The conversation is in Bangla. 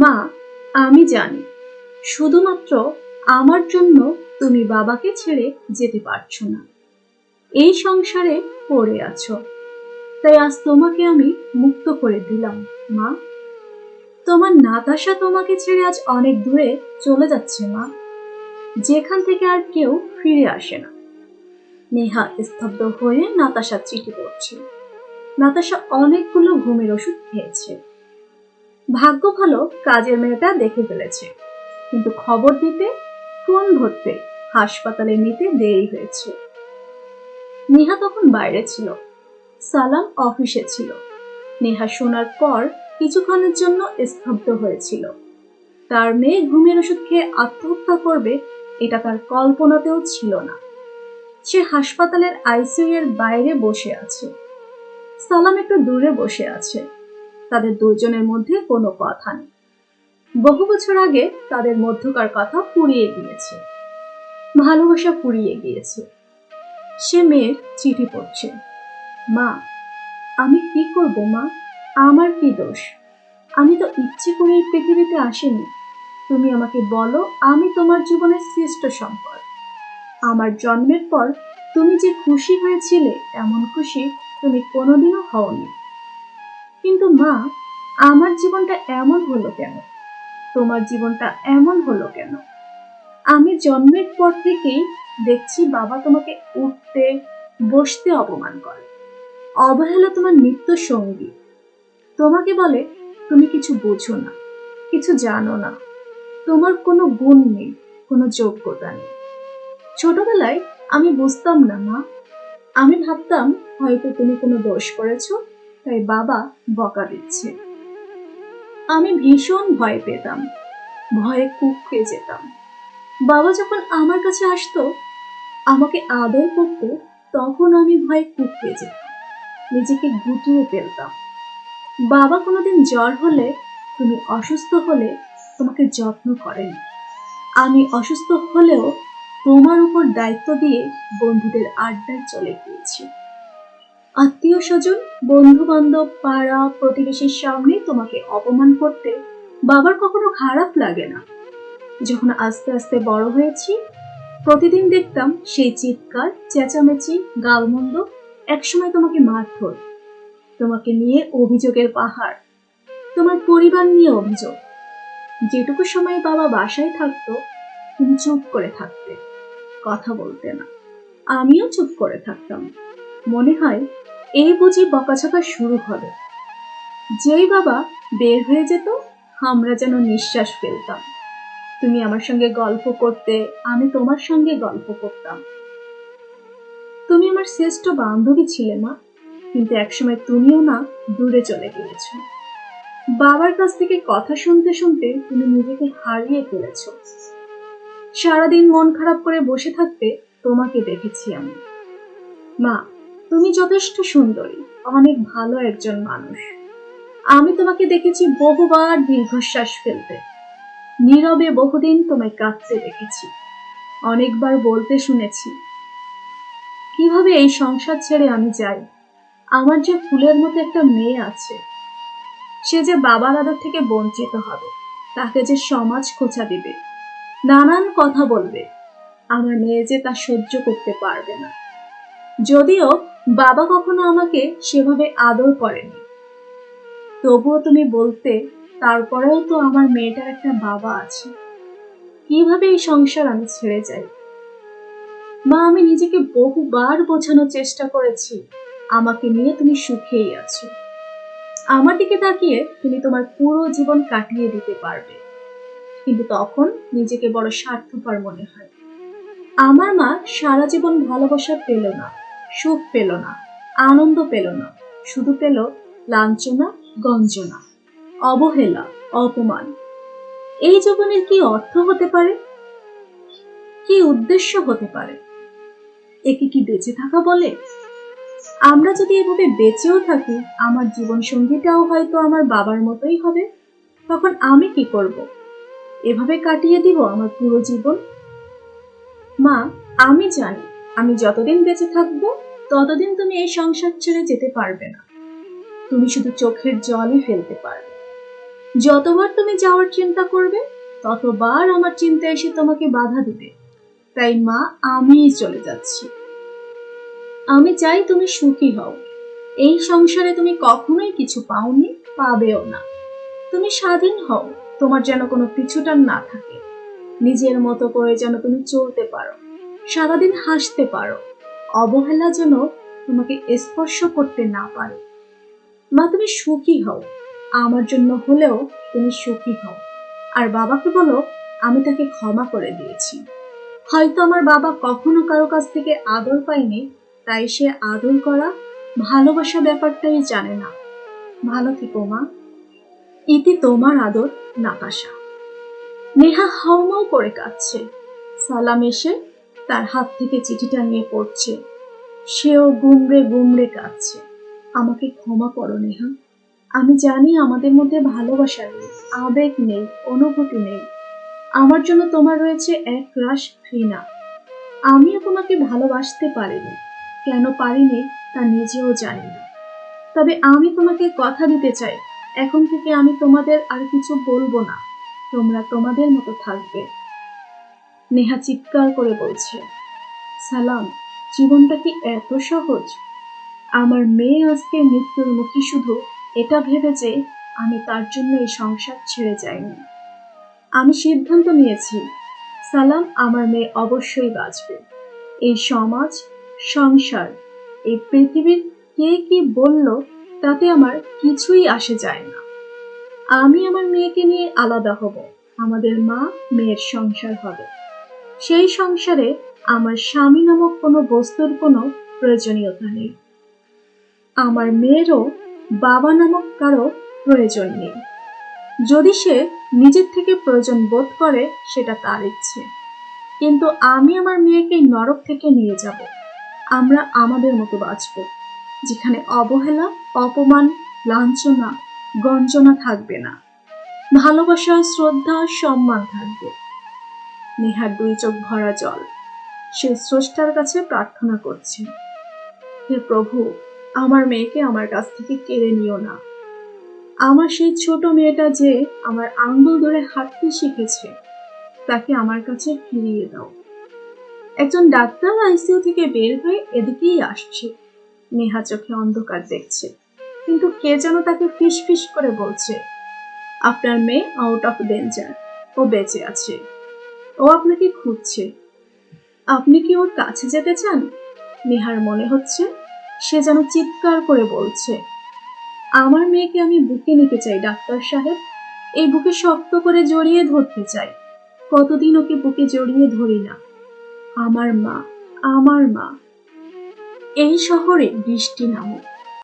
মা, আমি জানি। শুধুমাত্র আমার জন্য তুমি বাবাকে ছেড়ে যেতে পারছ না। এই সংসারে পড়ে আছো। তাই আজ তোমাকে আমি মুক্ত করে দিলাম, মা। তোমার নাতাশা তোমাকে ছেড়ে আজ অনেক দূরে চলে যাচ্ছে, মা। যেখান থেকে আর কেউ ফিরে আসে না। নেহা স্তব্ধ হয়ে নাতাশা চিঠি পড়ছে। নাতাশা অনেকগুলো ঘুমের ওষুধ খেয়েছে। ভাগ্য ভালো কাজের মেয়েটা দেখে ফেলেছে। কিন্তু খবর দিতে, ফোন ধরতে, হাসপাতালে নিতে দেরি হয়েছে। নেহা তখন বাইরে ছিল। সালাম অফিসে ছিল। নেহা শোনার পর কিছুক্ষণের জন্য স্তব্ধ হয়েছিল। তার মেয়ে ঘুমের ওষুধ খেয়ে আত্মহত্যা করবে এটা তার কল্পনাতেও ছিল না। সে হাসপাতালের আইসিইউ এর বাইরে বসে আছে। সালাম একটু দূরে বসে আছে। তাদের দুজনের মধ্যে কোনো কথা নেই। বহু বছর আগে তাদের মধ্যকার কথা ফুরিয়ে গিয়েছে। ভালোবাসা ফুরিয়ে গিয়েছে। সে মেয়ের চিঠি পড়ছে। মা, আমি কি করব, মা? আমার কি দোষ? আমি তো ইচ্ছে করে এই পৃথিবীতে আসিনি। তুমি আমাকে বলো, আমি তোমার জীবনের শ্রেষ্ঠ সম্পদ। আমার জন্মের পর তুমি যে খুশি হয়েছিলে, এমন খুশি তুমি কোনোদিনও হওনি। কিন্তু মা, আমার জীবনটা এমন হলো কেন? তোমার জীবনটা এমন হলো কেন? আমি জন্মের পর থেকেই দেখছি বাবা তোমাকে উঠতে, বসতে অপমান করে। অবহেলা তোমার নিত্য সঙ্গী। তোমাকে বলে, তুমি কিছু বোঝো না, কিছু জানো না। তোমার কোনো গুণ নেই, কোনো যোগ্যতা নেই। ছোটবেলায় আমি বুঝতাম না মা। আমি ভাবতাম, হয়তো তুমি কোনো দোষ করেছ তাই বাবা বকা দিচ্ছে। আমি ভীষণ ভয় পেতাম। ভয়ে কুককে যেতাম। বাবা যখন আমার কাছে আসতো, আমাকে আদর করতো, তখন আমি ভয়ে কুককে যেতাম। নিজেকে গুটিয়ে ফেলতাম। বাবা কোনোদিন জ্বর হলে, তুমি অসুস্থ হলে তোমাকে যত্ন করেন। আমি অসুস্থ হলেও তোমার উপর দায়িত্ব দিয়ে বন্ধুদের আড্ডায় চলে গিয়েছি। আত্মীয় স্বজন বন্ধু বান্ধব পাড়া, প্রতিবেশীর সামনে তোমাকে অপমান করতে বাবার কখনো খারাপ লাগে না। যখন আস্তে আস্তে বড় হয়েছি, প্রতিদিন দেখতাম সেই চিৎকার, চেঁচামেচি, গালমন্দ একসময় তোমাকে মারধর, তোমাকে নিয়ে অভিযোগের পাহাড়, তোমার পরিবার নিয়ে অভিযোগ। যেটুকু সময় বাবা বাসায় থাকতো, তুমি চুপ করে থাকতে, কথা বলতে না। আমিও চুপ করে থাকতাম। মনে হয় এই বুঝি বকাঝকা শুরু হবে যেই বাবা বের হয়ে যেত, আমরা যেন নিঃশ্বাস ফেলতাম। তুমি আমার সঙ্গে গল্প করতে, আমি তোমার সঙ্গে গল্প করতাম। তুমি আমার শ্রেষ্ঠ বান্ধবী ছিলে মা, কিন্তু একসময় তুমিও না দূরে চলে গিয়েছ। বাবার কাছ থেকে কথা শুনতে শুনতে তুমি নিজেকে হারিয়ে ফেলেছ। সারাদিন মন খারাপ করে বসে থাকতে তোমাকে দেখেছি আমি। মা তুমি যথেষ্ট সুন্দরী, অনেক ভালো একজন মানুষ। আমি তোমাকে দেখেছি বহুবার দীর্ঘশ্বাস ফেলতে। নীরবে বহুদিন তোমায় কাঁদতে দেখেছি। অনেকবার বলতে শুনেছি, কীভাবে এই সংসার ছেড়ে আমি যাই? আমার যে ফুলের মতো একটা মেয়ে আছে। সে যে বাবার আদর থেকে বঞ্চিত হবে, তাকে যে সমাজ খোঁচা দিবে, নানান কথা বলবে, আমার মেয়ে যে তা সহ্য করতে পারবে না। যদিও বাবা কখনো আমাকে সেভাবে আদর করেনি। তবুও তুমি বলতে, তারপরেও তো আমার মেয়েটার একটা বাবা আছে। কীভাবে এই সংসার আমি ছেড়ে যাই? মা, আমি নিজেকে বহুবার বোঝানোর চেষ্টা করেছি। আমাকে নিয়ে তুমি সুখেই আছো। আমার দিকে তাকিয়ে তুমি তোমার পুরো জীবন কাটিয়ে দিতে পারবে। কিন্তু তখন নিজেকে বড় স্বার্থপর মনে হয়। আমার মা সারা জীবন ভালোবাসা পেল না। সুখ পেল না, আনন্দ পেল না, শুধু পেল লাঞ্ছনা, গঞ্জনা, অবহেলা, অপমান। এই জীবনের কি অর্থ হতে পারে? কি উদ্দেশ্য হতে পারে? একে কি বেঁচে থাকা বলে? আমরা যদি এভাবে বেঁচেও থাকি, আমার জীবন সঙ্গীটাও হয়তো আমার বাবার মতোই হবে। তখন আমি কি করব? এভাবে কাটিয়ে দিব আমার পুরো জীবন? মা, আমি জানি আমি যতদিন বেঁচে থাকব, ততদিন তুমি এই সংসার ছেড়ে যেতে পারবে না। তুমি শুধু চোখের জলই ফেলতে পারবে। যতবার তুমি যাওয়ার চিন্তা করবে, ততবার আমার চিন্তা এসে তোমাকে বাধা দিবে। তাই মা আমিই চলে যাচ্ছি। আমি চাই তুমি সুখী হও। এই সংসারে তুমি কখনোই কিছু পাওনি, পাবেও না। তুমি স্বাধীন হও, তোমার যেন কোনো পিছুটান না থাকে। নিজের মতো করে যেন তুমি চলতে পারো। সারাদিন হাসতে পারো। অবহেলা যেন তোমাকে স্পর্শ করতে না পারে। মা, তুমি সুখী হও। আমার জন্য হলেও তুমি সুখী হও। আর বাবাকে বলো, আমি তাকে ক্ষমা করে দিয়েছি। হয়তো আমার বাবা কখনো কারও কাছ থেকে আদর পায়নি, তাই সে আদর করা, ভালোবাসা ব্যাপারটাই জানে না। ভালো থেকো মা। ইতি তোমার আদর নাতাশা নেহা হাউমাউ করে কাঁদছে। সালাম এসে তার হাত থেকে চিঠিটা নিয়ে পড়ছে। সেও গুমড়ে গুমড়ে কাঁদছে। আমাকে ক্ষমা করো নেহা। আমি জানি আমাদের মধ্যে ভালোবাসা নেই, আবেগ নেই, অনুভূতি নেই। আমার জন্য তোমার রয়েছে এক রাশ ঘৃণা। আমিও তোমাকে ভালোবাসতে পারিনি। কেন পারিনি তা নিজেও জানি না তবে আমি তোমাকে কথা দিতে চাই। এখন থেকে আমি তোমাদের আর কিছু বলব না। তোমরা তোমাদের মতো থাকবে। নেহা চিৎকার করে বলছে, সালাম, জীবনটা কি এত সহজ? আমার মেয়ে আজকে মৃত্যুর মুখী শুধু এটা ভেবে যে আমি তার জন্য এই সংসার ছেড়ে যাইনি। আমি সিদ্ধান্ত নিয়েছি, সালাম আমার মেয়ে অবশ্যই বাঁচবে। এই সমাজ, সংসার, এই পৃথিবীর কে কি বলল তাতে আমার কিছুই আসে যায় না। আমি আমার মেয়েকে নিয়ে আলাদা হব, আমাদের মা মেয়ের সংসার হবে। সেই সংসারে আমার স্বামী নামক কোনো বস্তুর কোনো প্রয়োজনীয়তা নেই। আমার মেয়েরও বাবা নামক কারও প্রয়োজন নেই। যদি সে নিজের থেকে প্রয়োজন বোধ করে, সেটা তার ইচ্ছে। কিন্তু আমি আমার মেয়েকে নরক থেকে নিয়ে যাব। আমরা আমাদের মতো বাঁচব, যেখানে অবহেলা, অপমান, লাঞ্ছনা, গঞ্জনা থাকবে না। ভালোবাসা, শ্রদ্ধা, সম্মান থাকবে। নেহার দুই চোখ ভরা জল। সে স্রষ্টার কাছে প্রার্থনা করছে। হে প্রভু, আমার মেয়েকে আমার কাছ থেকে কেড়ে নিও না। আমার সেই ছোট মেয়েটা যে আমার আঙ্গুল ধরে হাঁটতে শিখেছে, তাকে আমার কাছে ফিরিয়ে দাও। একজন ডাক্তার আইসিইউ থেকে বের হয়ে এদিকেই আসছে। নেহা চোখে অন্ধকার দেখছে, কিন্তু কে যেন তাকে ফিস ফিস করে বলছে, আপনার মেয়ে আউট অফ ডেঞ্জার ও বেঁচে আছে। ও আপনাকে খুঁজছে। আপনি কি ওর কাছে যেতে চান? নেহার মনে হচ্ছে সে যেন চিৎকার করে বলছে। আমার মেয়েকে আমি বুকে নিতে চাই, ডাক্তার সাহেব। এই বুকে শক্ত করে জড়িয়ে ধরতে চাই। কতদিন ওকে বুকে জড়িয়ে ধরি না। আমার মা আমার মা। এই শহরে বৃষ্টি নামুক।